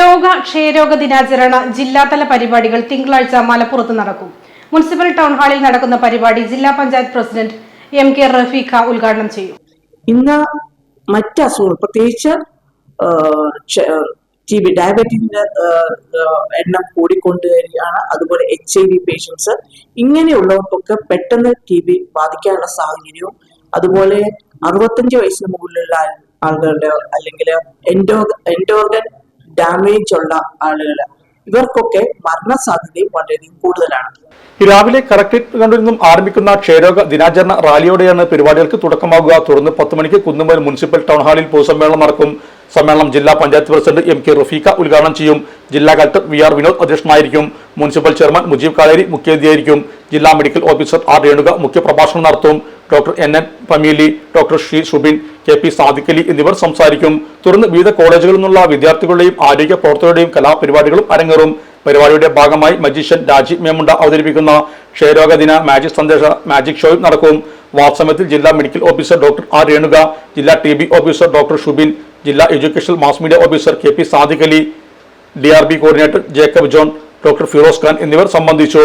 ലോക ക്ഷയരോഗ ദിനാചരണ ജില്ലാതല പരിപാടികൾ തിങ്കളാഴ്ച മലപ്പുറത്ത് നടക്കും. മുനിസിപ്പൽ ടൗൺ ഹാളിൽ നടക്കുന്ന പരിപാടി ജില്ലാ panchayat president M K Rafeeqa ഉദ്ഘാടനം ചെയ്യും. ഇന്ന് മറ്റ് അസുഖങ്ങൾ പ്രത്യേകിച്ച് ടി ബി ഡയബറ്റീസിന്റെ എണ്ണം കൂടിക്കൊണ്ടുവരികയാണ് അതുപോലെ എച്ച് ഐ വി പേഷ്യൻസ് ഇങ്ങനെയുള്ളവർക്കൊക്കെ പെട്ടെന്ന് ടി ബി ബാധിക്കാനുള്ള സാഹചര്യവും അതുപോലെ അറുപത്തഞ്ച് വയസ്സിന് മുകളിലുള്ള ആളുകളുടെ അല്ലെങ്കിൽ എൻഡോ എൻഡോർഗൻ ഡാമേജ് ഉള്ള ആളുകൾ ഇവർക്കൊക്കെ മരണസാധ്യതയും വളരെയധികം കൂടുതലാണ്. രാവിലെ കളക്ടറേറ്റ് കണ്ടുനിന്നും നിന്നും ആരംഭിക്കുന്ന ക്ഷയരോഗ ദിനാചരണ റാലിയോടെയാണ് പരിപാടികൾക്ക് തുടക്കമാകുക. തുടർന്ന് പത്ത് മണിക്ക് കുന്നുമേൽ മുനിസിപ്പൽ ടൗൺ ഹാളിൽ പൊതുസമ്മേളനം നടക്കും. സമ്മേളനം ജില്ലാ panchayat president M K Rafeeqa ഉദ്ഘാടനം ചെയ്യും. ജില്ലാ കളക്ടർ വി ആർ വിനോദ് അധ്യക്ഷനായിരിക്കും. മുനിസിപ്പൽ ചെയർമാൻ മുജീബ് കാലേരി മുഖ്യാതിഥിയായിരിക്കും. ജില്ലാ മെഡിക്കൽ ഓഫീസർ ആർ രേണുക മുഖ്യപ്രഭാഷണം നടത്തും. Doctor N N Pameeli doctor Shubin K P Sadiqali എന്നിവർ സംസാരിക്കും. തുടർന്ന് വിവിധ കോളേജുകളിൽ നിന്നുള്ള വിദ്യാർത്ഥികളുടെയും ആരോഗ്യ പ്രവർത്തകരുടെയും കലാപരിപാടികളും അരങ്ങേറും. പരിപാടിയുടെ ഭാഗമായി മജീഷ്യൻ രാജീവ് മേമുണ്ട അവതരിപ്പിക്കുന്ന ക്ഷയരോഗ ദിന മാജിക് സന്ദേശ മാജിക് ഷോയും നടക്കും. വാത്സമ്യത്തിൽ ജില്ലാ medical officer doctor R Renuka ജില്ലാ T B officer doctor Shubin ജില്ലാ educational mass media officer K P Sadiqali D R B coordinator Jacob John doctor Firoz Khan എന്നിവർ സംബന്ധിച്ചു.